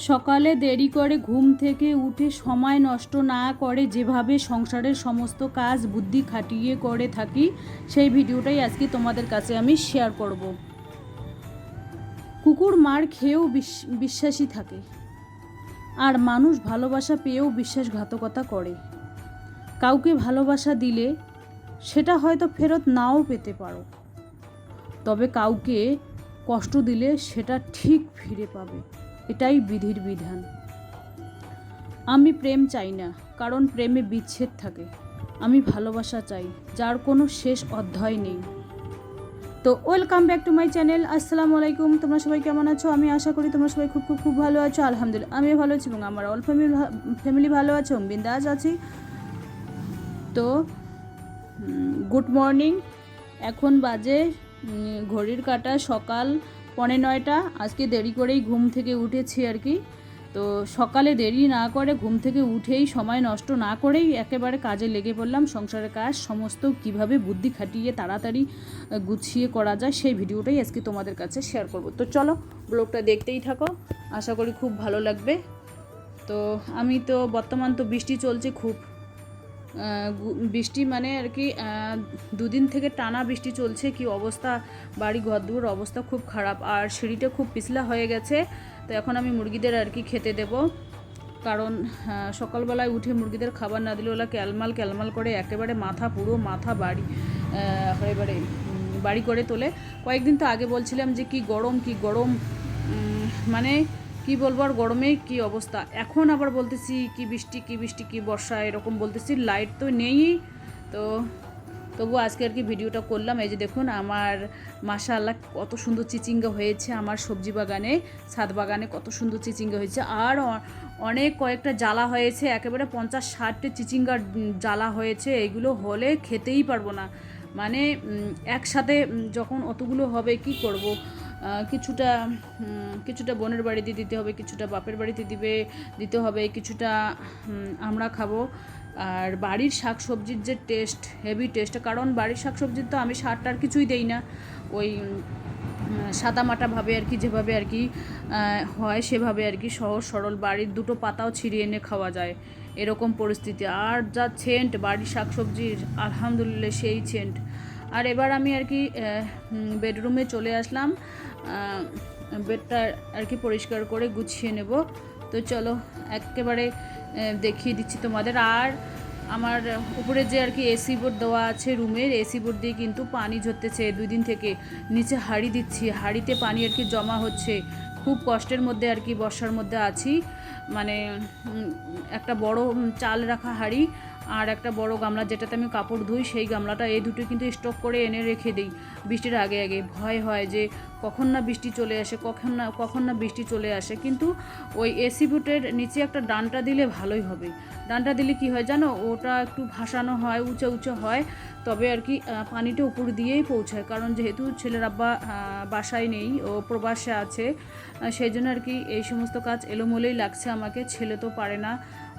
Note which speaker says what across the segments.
Speaker 1: সকালে দেরি করে ঘুম থেকে উঠে সময় নষ্ট না করে যেভাবে সংসারের সমস্ত কাজ বুদ্ধি খাটিয়ে করে থাকি, সেই ভিডিওটাই আজকে তোমাদের কাছে আমি শেয়ার করব। কুকুর মার খেয়েও বিশ- বিশ্বাসী থাকে। আর মানুষ ভালোবাসা পেয়েও বিশ্বাসঘাতকতা করে। কাউকে ভালোবাসা দিলে সেটা হয়তো ফেরত নাও পেতে পারো। তবে কাউকে কষ্ট দিলে সেটা ঠিক ফিরে পাবে। এটাই বিধির বিধান। আমি প্রেম চাই না, কারণ প্রেমে বিচ্ছেদ থাকে। আমি ভালোবাসা চাই, যার কোনো শেষ অধ্যায় নেই। তো welcome back to my channel, আসসালামু আলাইকুম। তোমরা সবাই কেমন আছো? আমি আশা করি তোমরা সবাই খুব খুব খুব ভালো আছো। আলহামদুলিল্লাহ, আমিও ভালো আছি এবং আমার অল ফ্যামিলি ফ্যামিলি ভালো আছে বিন্দাস আছি। তো গুড মর্নিং। এখন বাজে ঘড়ির কাটা সকাল পৌনে নয়টা। আজকে দেরি করেই ঘুম থেকে উঠেছি আর কি। তো সকালে দেরি না করে ঘুম থেকে উঠেই সময় নষ্ট না করেই একেবারে কাজে লেগে পড়লাম। সংসারের কাজ সমস্ত কীভাবে বুদ্ধি খাটিয়ে তাড়াতাড়ি গুছিয়ে করা যায় সেই ভিডিওটাই আজকে তোমাদের কাছে শেয়ার করব। তো চলো ব্লগটা দেখতেই থাকো। আশা করি খুব ভালো লাগবে। তো আমি তো বর্তমান তো বৃষ্টি চলছে খুব। বৃষ্টি মানে আর কি দুদিন থেকে টানা বৃষ্টি চলছে কি অবস্থা? বাড়ি ঘরদুয়ার অবস্থা খুব খারাপ আর সিঁড়িটা খুব পিছলা হয়ে গেছে তো এখন আমি মুরগিদের আর কি খেতে দেব। কারণ সকালবেলায় উঠে মুরগিদের খাবার না দিলে ওরা ক্যালমাল ক্যালমাল করে একেবারে মাথা পুরো মাথা বাড়ি উম, বাড়ি করে তোলে। কয়েকদিন তো আগে বলছিলাম যে কি গরম কি গরম মানে কি বলব আর গরমে কি অবস্থা? এখন আবার বলতেছি কি বৃষ্টি কি বৃষ্টি, কি বর্ষা, এরকম বলতেছি। লাইট তো নেই। তো তবু আজকে আর কি ভিডিওটা করলাম। এই যে দেখুন, আমার মাশাআল্লাহ কত সুন্দর চিচিঙ্গা হয়েছে আমার সবজি বাগানে, ছাদ বাগানে কত সুন্দর চিচিঙ্গা হয়েছে। আর অনেক কয়েকটা জ্বালা হয়েছে, একেবারে পঞ্চাশ ষাটটা চিচিঙ্গার জ্বালা হয়েছে। এগুলো হলে খেতেই পারব না। মানে একসাথে যখন অতগুলো হবে কি করব? কিছুটা কিছুটা বোনের বাড়িতে দিতে হবে কিছুটা বাপের বাড়িতে দিবে দিতে হবে কিছুটা আমরা খাব। আর বাড়ির শাক সবজির যে টেস্ট হেভি টেস্ট কারণ বাড়ির শাক সবজির তো আমি সার টার কিছুই দেই না। ওই উম, সাদা মাটাভাবে আর কি যেভাবে আর কি হয় সেভাবে আর কি সহজ সরল। বাড়ির দুটো পাতাও ছিঁড়িয়ে এনে খাওয়া যায় এরকম পরিস্থিতি। আর যা সেন্ট বাড়ির শাকসবজির আলহামদুলিল্লাহ সেই সেন্ট আর এবার আমি আর কি বেডরুমে চলে আসলাম। বেডটা আর কি পরিষ্কার করে গুছিয়ে নেব। তো চলো, একেবারে দেখিয়ে দিচ্ছি তোমাদের। আর আমার উপরে যে আর কি এসি বোর্ড দেওয়া আছে রুমের এসি বোর্ড দিয়ে কিন্তু পানি ঝরতেছে। দুই দিন থেকে নিচে হাঁড়ি দিচ্ছি। হাঁড়িতে পানি আর কি জমা হচ্ছে। খুব কষ্টের মধ্যে আর কি বর্ষার মধ্যে আছি। মানে একটা বড় চাল রাখা হাঁড়ি। আর একটা বড় গামলা যেটাতে আমি কাপড় ধুই, সেই গামলাটা এই দুটো কিন্তু স্টক করে এনে রেখে দিই বৃষ্টির আগে আগে। ভয় হয় যে কখন না বৃষ্টি চলে আসে, কখন না কখন না বৃষ্টি চলে আসে। কিন্তু ওই এসি বুটের নিচে একটা ডানটা দিলে ভালোই হবে। ডানটা দিলে কি হয় জানো, ওটা একটু ভাসানো হয়, উঁচু উঁচু হয়, তবে আর কি পানিটা উপর দিয়েই পৌঁছায়। কারণ যেহেতু ছেলের আব্বা বাসায় নেই, ও প্রবাসে আছে সেই জন্য আর কি এই সমস্ত কাজ এলোমেলোই লাগছে আমাকে। ছেলে তো পারে না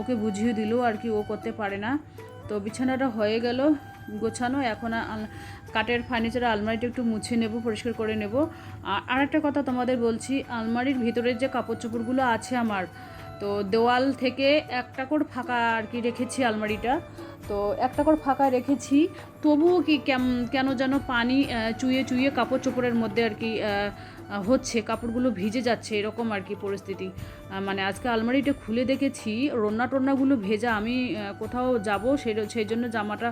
Speaker 1: ওকে বুঝিয়ে দিল আর কি ও করতে পারে না। তো বিছানাটা হয়ে গেল গোছানো। এখন কাঠের ফার্নিচারের আলমারিটা একটু মুছে নেব পরিষ্কার করে নেব। আর আরেকটা কথা তোমাদের বলছি আলমারির ভিতরের যে কাপড় চোপড়গুলো আছে আমার তো দেওয়াল থেকে একটা করে ফাঁকা আর কি রেখেছি আলমারিটা। তো একটা করে ফাঁকা রেখেছি তবুও কি কেন যেন পানি আহ, চুইয়ে চুইয়ে কাপড় চোপড়ের মধ্যে আর কি হচ্ছে, কাপড়গুলো ভিজে যাচ্ছে, এরকম আর কি পরিস্থিতি। মানে আজকে আলমারিটা খুলে দেখেছি রন্না টন্নাগুলো ভেজা, আমি কোথাও যাব সেই সেই জন্য জামাটা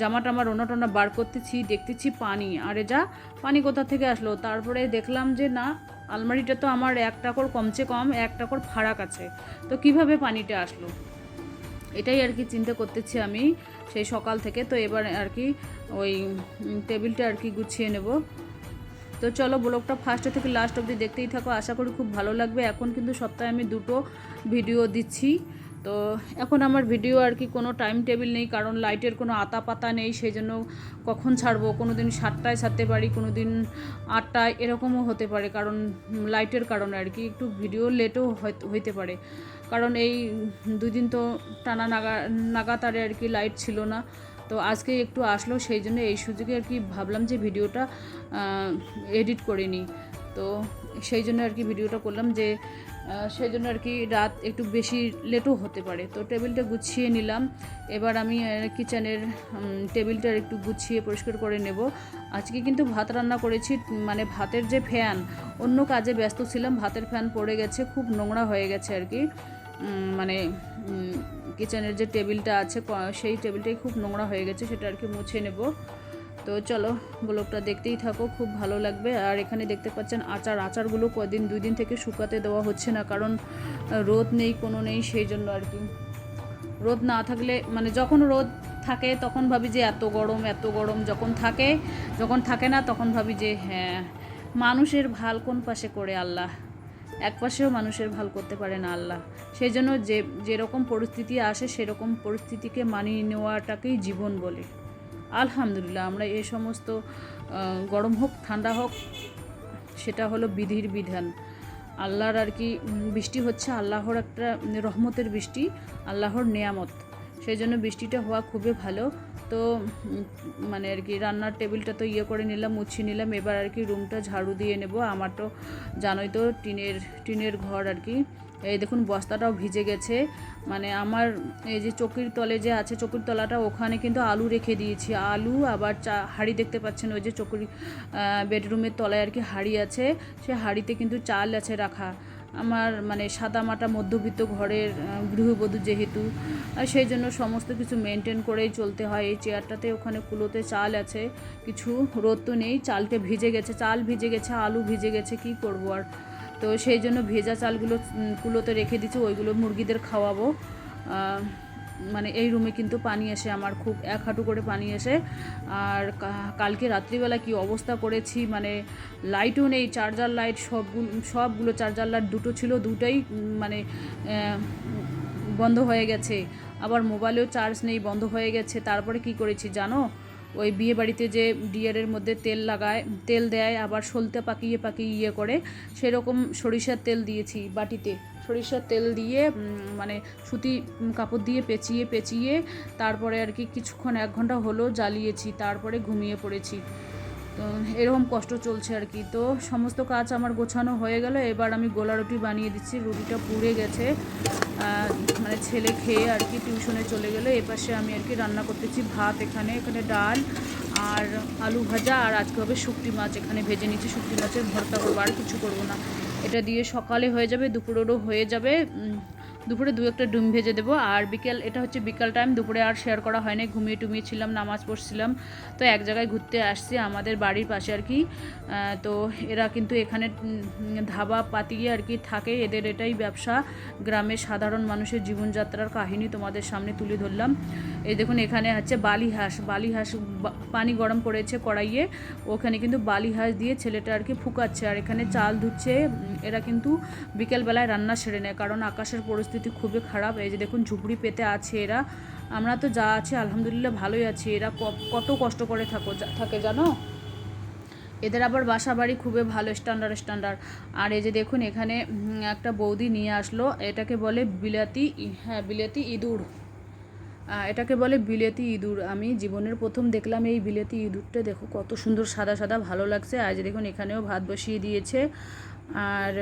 Speaker 1: জামাটা আমার রন্না টন্না বার করতেছি, দেখতেছি পানি। আরে যা, পানি কোথা থেকে আসলো? তারপরে দেখলাম যে না, আলমারিটা তো আমার এক টাকর কমছে কম, এক টাকর ফারাক আছে। তো কীভাবে পানিটা আসলো? এটাই আর কি চিন্তা করতেছি আমি, সেই সকাল থেকে। তো এবার আর কি ওই টেবিলটা আর কি গুছিয়ে নেব। তো চলো ব্লগটা ফার্স্ট থেকে লাস্ট অবধি দেখতেই থাকো। আশা করি খুব ভালো লাগবে। এখন কিন্তু সপ্তাহে আমি দুটো ভিডিও দিচ্ছি। তো এখন আমার ভিডিও আর কি কোনো টাইম টেবিল নেই, কারণ লাইটের কোনো আতা পাতা নেই সেই জন্য কখন ছাড়বো? কোনো দিন সাতটায় ছাড়তে পারি কোনো দিন আটটায়, এরকমও হতে পারে, কারণ লাইটের কারণে আর কি। একটু ভিডিও লেটও হইতে পারে। কারণ এই দুদিন তো টানা নাগা নাগাতারে আর কি লাইট ছিল না। তো আজকে একটু আসলো, সেই জন্য এই সুযোগে আর কি ভাবলাম যে ভিডিওটা এডিট করে নিই। তো সেই জন্য আর কি ভিডিওটা করলাম যে সেই জন্য আর কি রাত একটু বেশি লেটও হতে পারে। তো টেবিলটা গুছিয়ে নিলাম। এবার আমি কিচেনের টেবিলটা একটু গুছিয়ে পরিষ্কার করে নেব। আজকে কিন্তু ভাত রান্না করেছি মানে ভাতের যে ফ্যান অন্য কাজে ব্যস্ত ছিলাম। ভাতের ফ্যান পড়ে গেছে, খুব নোংরা হয়ে গেছে আর কি। মানে কিচেনের যে টেবিলটা আছে সেই টেবিলটাই খুব নোংরা হয়ে গেছে, সেটা আর কি মুছে নেব। তো চলো, ব্লগটা দেখতেই থাকো, খুব ভালো লাগবে। আর এখানে দেখতে পাচ্ছেন আচার, আচারগুলো কদিন, দুই দিন থেকে শুকাতে দেওয়া হচ্ছে না, কারণ রোদ নেই, কোনো নেই, সেই জন্য আর কি। রোদ না থাকলে মানে যখন রোদ থাকে, তখন ভাবি যে এত গরম এত গরম যখন থাকে যখন থাকে না, তখন ভাবি যে হ্যাঁ মানুষের ভালো কোন পাশে করে আল্লাহ। এক পাশেও মানুষের ভালো করতে পারে না আল্লাহ। সেই জন্য যে, যেরকম পরিস্থিতি আসে, সেরকম পরিস্থিতিকে মানিয়ে নেওয়াটাকেই জীবন বলে। আলহামদুলিল্লাহ, আমরা এই সমস্ত গরম হোক, ঠান্ডা হোক, সেটা হলো বিধির বিধান। আল্লাহর আর কি বৃষ্টি হচ্ছে, আল্লাহর একটা রহমতের বৃষ্টি, আল্লাহর নেয়ামত। সেই জন্য বৃষ্টিটা হওয়া খুবই ভালো। তো মানে আর কি রান্নার টেবিলটা তো ইয়ে করে নিলাম মুছিয়ে নিলাম, এবার আর কি রুমটা ঝাড়ু দিয়ে নেব। আমার তো জানোই তো টিনের টিনের ঘর আর কি। এই দেখুন, বস্তাটাও ভিজে গেছে। মানে আমার এই যে চকির তলে যে আছে, চকির তলাটা ওখানে কিন্তু আলু রেখে দিয়েছি। আলু আবার চা, হাঁড়ি দেখতে পাচ্ছেন, ওই যে চকির বেডরুমের তলায় আর কি হাঁড়ি আছে। সে হাঁড়িতে কিন্তু চাল আছে রাখা। আমার মানে সাদামাটা মধ্যবিত্ত ঘরের গৃহবধূ যেহেতু সেই জন্য সমস্ত কিছু মেনটেন করেই চলতে হয়। এই চেয়ারটাতে ওখানে কুলোতে চাল আছে, কিছু রোদ তো নেই, চালটা ভিজে গেছে, চাল ভিজে গেছে, আলু ভিজে গেছে, কি করব আর? তো সেই জন্য ভেজা চালগুলো কুলোতে রেখে দিচ্ছি, ওইগুলো মুরগিদের খাওয়াবো। মানে এই রুমে কিন্তু পানি আসে আমার খুব এক হাঁটু করে পানি আসে আর কালকে রাত্রিবেলা কি অবস্থা করেছি মানে লাইটও নেই চার্জার লাইট সবগুলো সবগুলো চার্জার লাইট দুটো ছিল, দুটোই মানে বন্ধ হয়ে গেছে। আবার মোবাইলেও চার্জ নেই, বন্ধ হয়ে গেছে। তারপরে কি করেছি জানো? ওই বিয়ে বাড়িতে যে ডিয়ারের মধ্যে তেল লাগায়, তেল দেয়, আবার সলতে পাকিয়ে পাকিয়ে ইয়ে করে, সেরকম সরিষার তেল দিয়েছি বাটিতে। সরিষার তেল দিয়ে মানে সুতি কাপড় দিয়ে পেঁচিয়ে পেঁচিয়ে তারপরে আর কি কিছুক্ষণ এক ঘণ্টা হলো জ্বালিয়েছি, তারপরে ঘুমিয়ে পড়েছি। তো এরকম কষ্ট চলছে আর কি। তো সমস্ত কাজ আমার গোছানো হয়ে গেল, এবার আমি গোলা রুটি বানিয়ে দিচ্ছি, রুটিটা পুড়ে গেছে। মানে ছেলে খেয়ে আর কি টিউশনে চলে গেলো এপাশে আমি আর কি রান্না করতেছি ভাত, এখানে এখানে ডাল আর আলু ভাজা, আর আজকে হবে শুকটি মাছ, এখানে ভেজে নিচ্ছি শুকটি মাছের ভর্তা করব, আর কিছু করব না। এটা দিয়ে সকালে হয়ে যাবে দুপুরেরও হয়ে যাবে দুপুরে দু একটা ডিম ভেজে দেবো। আর বিকেল, এটা হচ্ছে বিকাল টাইম দুপুরে আর শেয়ার করা হয়নি ঘুমিয়ে টুমিয়ে ছিলাম, নামাজ পড়ছিলাম। তো এক জায়গায় ঘুরতে আসছি, আমাদের বাড়ির পাশে আর কি। তো এরা কিন্তু এখানে ধাবা পাতিয়ে আর কি থাকে, এদের এটাই ব্যবসা। গ্রামের সাধারণ মানুষের জীবনযাত্রার কাহিনী তোমাদের সামনে তুলে ধরলাম। এই দেখুন, এখানে হচ্ছে বালি হাঁস বালি হাঁস পানি গরম করেছে কড়াইয়ে। ওখানে কিন্তু বালি হাঁস দিয়ে ছেলেটা আর কি ফুকাচ্ছে। আর এখানে চাল ধুচ্ছে। এরা কিন্তু বিকেলবেলায় রান্না সেরে নেয়, কারণ আকাশের পরিস্থিতি খুবই খারাপ। এই যে দেখুন, ঝুপড়ি পেতে আছে এরা। আমরা তো যা আছে, আলহামদুলিল্লাহ ভালোই আছি। এরা কত কষ্ট করে থাকো থাকে জানো? এদের আবার বাসা বাড়ি খুবই ভালো স্ট্যান্ডার্ড স্ট্যান্ডার্ড আর এই যে দেখুন, এখানে একটা বৌদি নিয়ে আসলো। এটাকে বলে বিলাতি হ্যাঁ বিলাতি ইঁদুর। এটাকে বলে বিলেতি ইঁদুর। আমি জীবনের প্রথম দেখলাম এই বিলেতি ইঁদুরটা। দেখো, কত সুন্দর সাদা সাদা, ভালো লাগছে। আজ দেখুন, এখানেও ভাত বসিয়ে দিয়েছে। আর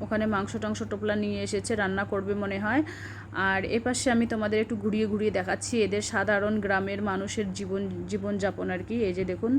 Speaker 1: ওখানে মাংস টাংস টোপলা নিয়ে এসেছে, রান্না করবে মনে হয়। আর এপাশে আমি তোমাদের একটু ঘুরিয়ে ঘুরিয়ে দেখাচ্ছি, এদের সাধারণ গ্রামের মানুষের জীবন, জীবনযাপন আর কি। এই যে দেখুন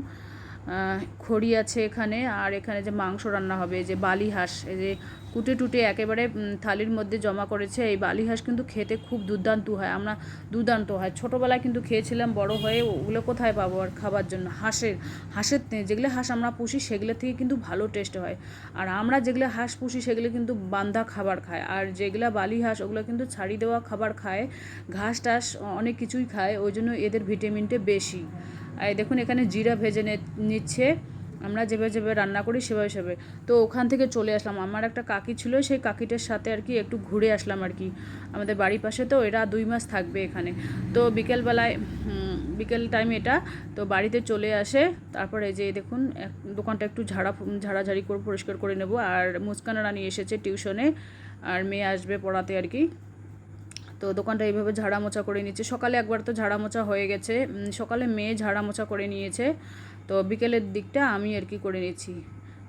Speaker 1: খড়ি আছে এখানে আর এখানে যে মাংস রান্না হবে, যে বালি হাঁস, এই যে কুটে টুটে একেবারে থালির মধ্যে জমা করেছে, এই বালি হাঁস কিন্তু খেতে খুব দুর্দান্ত হয়, আমরা দুর্দান্ত হয়। ছোটোবেলায় কিন্তু খেয়েছিলাম, বড় হয়ে ওগুলো কোথায় পাবো আর খাবার জন্য? হাঁসের হাঁসের যেগুলো হাঁস আমরা পুষি সেগুলো থেকে কিন্তু ভালো টেস্ট হয়। আর আমরা যেগুলো হাঁস পুষি সেগুলো কিন্তু বান্ধা খাবার খায়, আর যেগুলো বালি হাঁস ওগুলো কিন্তু ছাড়ি দেওয়া খাবার খায়, ঘাস টাস অনেক কিছুই খায়, ওই জন্য এদের ভিটামিনটা বেশি। দেখুন, এখানে জিরা ভেজে নিচ্ছে। আমরা যেভাবে যেভাবে রান্না করি, সেভাবে সেভাবে। তো ওখান থেকে চলে আসলাম। আমার একটা কাকি ছিল, সেই কাকিটার সাথে আর কি একটু ঘুরে আসলাম আর কি। আমাদের বাড়ির পাশে তো, এরা দুই মাস থাকবে এখানে। তো বিকেলবেলায় বিকেল টাইম এটা, তো বাড়িতে চলে আসে। তারপরে যে দেখুন দোকানটা একটু ঝাড়া, ঝাড়াঝাড়ি করে পরিষ্কার করে নেব। আর মুস্কান রানী এসেছে টিউশনে, আর মেয়ে আসবে পড়াতে আর কি। তো দোকানটা এইভাবে ঝাড়া মোছা করে নিচ্ছে। সকালে একবার তো ঝাড়া মোছা হয়ে গেছে। সকালে মেয়ে ঝাড়া মোছা করে নিয়েছে। তো বিকেলের দিকটা আমি আর কি করে নিচ্ছি।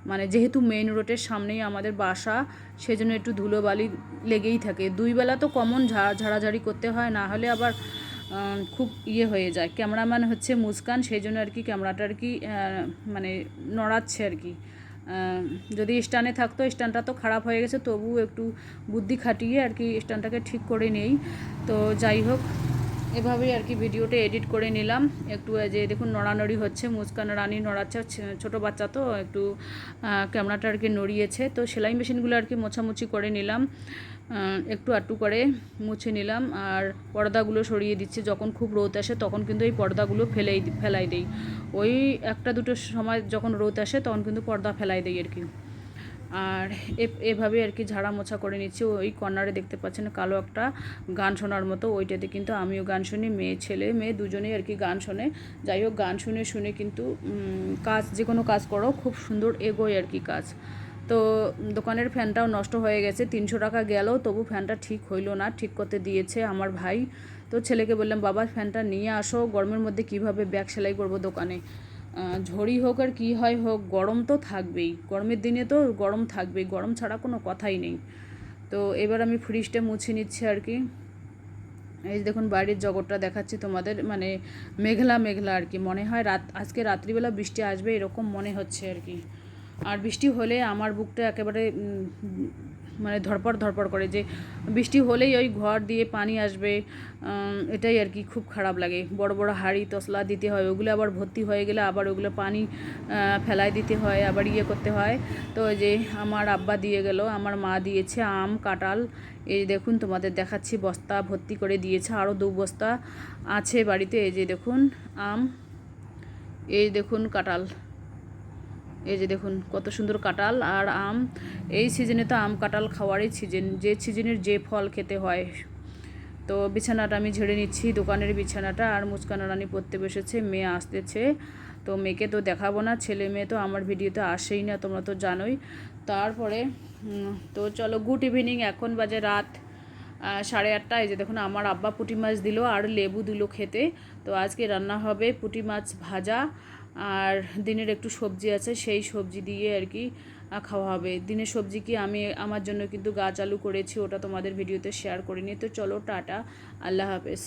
Speaker 1: মানে যেহেতু মেইন রোডের সামনেই আমাদের বাসা, সেজন্য একটু ধুলোবালি লেগেই থাকে। দুই বেলা তো কমন ঝাড়া ঝাড়াঝাড়ি করতে হয়, না হলে আবার খুব ইয়ে হয়ে যায়। ক্যামেরাম্যান হচ্ছে মুস্কান সেই জন্য আর কি ক্যামেরাটা আর কি মানে নড়াচ্ছে আর কি। যদি স্ট্যান্ডে থাকতো, স্ট্যান্ডটা তো খারাপ হয়ে গেছে তবু একটু বুদ্ধি খাটিয়ে আর কি স্ট্যান্ডটাকে ঠিক করে নেই। তো যাই হোক, এভাবেই আর কি ভিডিওটা এডিট করে নিলাম। একটু যে দেখুন, নড়ানড়ি হচ্ছে মুস্কান রানি নড়াচ্ছে ছোটো বাচ্চা তো, একটু ক্যামেরাটা আর কি নড়িয়েছে। তো সেলাই মেশিনগুলো আর কি মোছামুছি করে নিলাম। একটু আটটু করে মুছে নিলাম আর পর্দাগুলো সরিয়ে দিচ্ছি। যখন খুব রোদ আসে তখন কিন্তু এই পর্দাগুলো ফেলেই ফেলাই দিই। ওই একটা দুটো সময় যখন রোদ আসে তখন কিন্তু পর্দা ফেলাই দিই আর কি। আর এভাবে আর কি ঝাড়া মোছা করে নিচ্ছি। ওই কর্নারে দেখতে পাচ্ছেন কালো একটা গান শোনার মতো। ওইটাতে কিন্তু আমিও গান শুনি, মেয়ে, ছেলে, মেয়ে দুজনেই আর কি গান শোনে। যাই হোক, গান শুনে শুনে কিন্তু কাজ যে কোনো কাজ করো, খুব সুন্দর এগোয় আর কি কাজ। তো দোকানের ফ্যানটাও নষ্ট হয়ে গেছে, তিনশো টাকা গেল, তবু ফ্যানটা ঠিক হইল না, ঠিক করতে দিয়েছে আমার ভাই। তো ছেলেকে বললাম, বাবা, ফ্যানটা নিয়ে আসো, গরমের মধ্যে কীভাবে ব্যাগ সেলাই করব দোকানে? ঝড়ি হোক আর কী হয় হোক, গরম তো থাকবেই। গরমের দিনে তো গরম থাকবেই, গরম ছাড়া কোনো কথাই নেই। তো এবার আমি ফ্রিজটা মুছে নিচ্ছি আর কি। এই দেখুন, বাইরের জগৎটা দেখাচ্ছি তোমাদের মানে মেঘলা মেঘলা আর কি। মনে হয় রাত, আজকে রাত্রিবেলা বৃষ্টি আসবে, এরকম মনে হচ্ছে আর কি। আর বৃষ্টি হলে আমার বুকটা একেবারে মানে ধরপড় ধরপড় করে যে বৃষ্টি হলেই ওই ঘর দিয়ে পানি আসবে এটাই আর কি খুব খারাপ লাগে। বড় বড় হাঁড়ি তসলা দিতে হয়, ওগুলো আবার ভর্তি হয়ে গেলে আবার ওগুলো পানি ফেলায় দিতে হয়, আবার ইয়ে করতে হয়। তো যে আমার আব্বা দিয়ে গেল, আমার মা দিয়েছে আম, কাঁঠাল। এই দেখুন, তোমাদের দেখাচ্ছি, বস্তা ভর্তি করে দিয়েছে আরও দু বস্তা আছে বাড়িতে, এই যে দেখুন, আম। এই দেখুন, কাঁঠাল। এই যে দেখুন, কত সুন্দর কাঁঠাল আর আম। এই সিজনে তো আম কাঁঠাল খাওয়ারই সিজন যে সিজনের যে ফল খেতে হয়। তো বিছানাটা আমি ঝেড়ে নিচ্ছি, দোকানের বিছানাটা। আর মুচকানা রানী পড়তে বসেছে, মেয়ে আসতেছে। তো মেয়েকে তো দেখাবো না, ছেলে মেয়ে তো আমার ভিডিওতে আসেই না, তোমরা তো জানোই। তারপরে তো চলো গুড ইভিনিং এখন বাজে রাত সাড়ে আটটা। এই যে দেখুন, আমার আব্বা পুঁটি মাছ দিল আর লেবু দিল খেতে। তো আজকে রান্না হবে পুঁটি মাছ ভাজা আর দিনের একটু সবজি আছে, সেই সবজি দিয়ে আর কি খাওয়া হবে। দিনের সবজি কি আমি আমার জন্য কিন্তু গাছ আলু করেছি, ওটা তোমাদের ভিডিওতে শেয়ার করিনি। তো চলো টাটা, আল্লাহ হাফেজ।